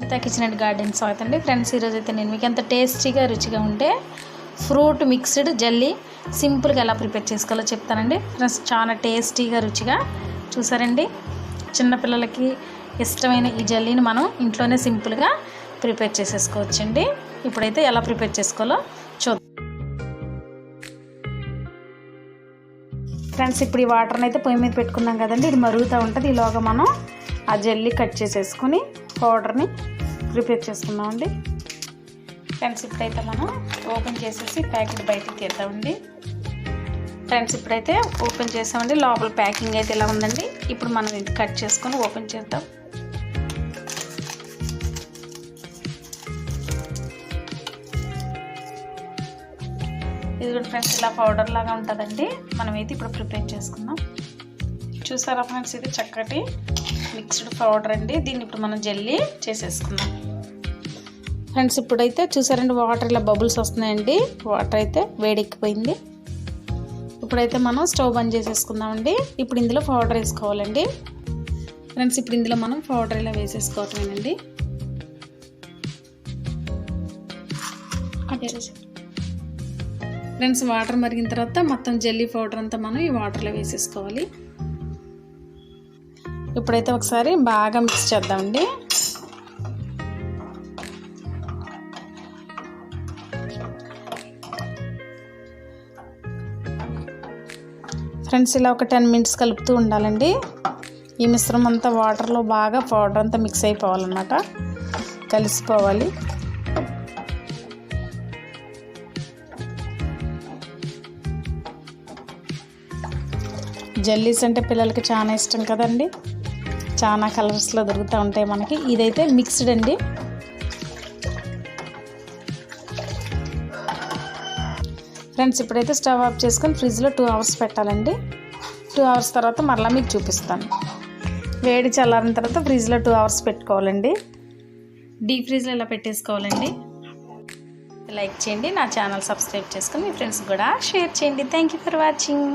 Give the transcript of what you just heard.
Gita kitchen and garden స్వాగతం అండి. Friends ఈరోజు అయితే నేను మీకు ఎంత టేస్టీగా రుచిగా ఉంటే ఫ్రూట్ మిక్స్డ్ జల్లీ సింపుల్గా ఎలా ప్రిపేర్ చేసుకోవాలో చెప్తానండి. ఫ్రెండ్స్ చాలా టేస్టీగా రుచిగా చూసారండి. చిన్నపిల్లలకి ఇష్టమైన ఈ జల్లీని మనం ఇంట్లోనే సింపుల్గా ప్రిపేర్ చేసేసుకోవచ్చండి. ఇప్పుడైతే ఎలా ప్రిపేర్ చేసుకోవాలో చూద్దాం. ఫ్రెండ్స్ ఇప్పుడు ఈ వాటర్ని అయితే పొయ్యి మీద పెట్టుకున్నాం కదండి. ఇది మరుగుతూ ఉంటుంది. ఈలోగా మనం ఆ జల్లీ కట్ చేసేసుకొని పౌడర్ని ప్రిపేర్ చేసుకుందామండి. ఫ్రెండ్స్ ఇప్పుడైతే మనం ఓపెన్ చేసేసి ప్యాకెట్ బయటకు తీద్దామండి. ఫ్రెండ్స్ ఇప్పుడైతే ఓపెన్ చేసామండి. లోపల ప్యాకింగ్ అయితే ఇలా ఉందండి. ఇప్పుడు మనం ఇది కట్ చేసుకొని ఓపెన్ చేద్దాం. ఇది కూడా ఫ్రెండ్స్ ఇలా పౌడర్ లాగా ఉంటుందండి. మనమైతే ఇప్పుడు ప్రిపేర్ చేసుకుందాం. చూసారా ఫ్రెండ్స్? ఇది చక్కటి మిక్స్డ్ పౌడర్ అండి. దీన్ని ఇప్పుడు మనం జల్లీ చేసేసుకుందాం. ఫ్రెండ్స్ ఇప్పుడైతే చూసారండి వాటర్ ఇలా బబుల్స్ వస్తున్నాయండి. వాటర్ అయితే వేడెక్కిపోయింది. ఇప్పుడైతే మనం స్టవ్ బంద్ చేసేసుకుందామండి. ఇప్పుడు ఇందులో పౌడర్ వేసుకోవాలండి. ఫ్రెండ్స్ ఇప్పుడు ఇందులో మనం పౌడర్ ఇలా వేసేసుకోవటమేనండి. ఫ్రెండ్స్ వాటర్ మరిగిన తర్వాత మొత్తం జల్లీ పౌడర్ అంతా మనం ఈ వాటర్లో వేసేసుకోవాలి. ఇప్పుడైతే ఒకసారి బాగా మిక్స్ చేద్దామండి. ఫ్రెండ్స్ ఇలా ఒక టెన్ మినిట్స్ కలుపుతూ ఉండాలండి. ఈ మిశ్రమం అంతా వాటర్లో బాగా పౌడర్ అంతా మిక్స్ అయిపోవాలన్నమాట. కలిసిపోవాలి. జల్లీస్ అంటే పిల్లలకి చాలా ఇష్టం కదండి. చాలా కలర్స్లో దొరుకుతూ ఉంటాయి మనకి. ఇదైతే మిక్స్డ్ అండి. ఫ్రెండ్స్ ఇప్పుడైతే స్టవ్ ఆఫ్ చేసుకొని ఫ్రిడ్జ్లో టూ అవర్స్ పెట్టాలండి. టూ అవర్స్ తర్వాత మరలా మీకు చూపిస్తాను. వేడి చల్లారిన తర్వాత ఫ్రిడ్జ్లో టూ అవర్స్ పెట్టుకోవాలండి. డీప్ ఫ్రిడ్జ్లో ఇలా పెట్టేసుకోవాలండి? లైక్ చేయండి నా ఛానల్ సబ్స్క్రైబ్ చేసుకొని మీ ఫ్రెండ్స్ కూడా షేర్ చేయండి. Thank you for watching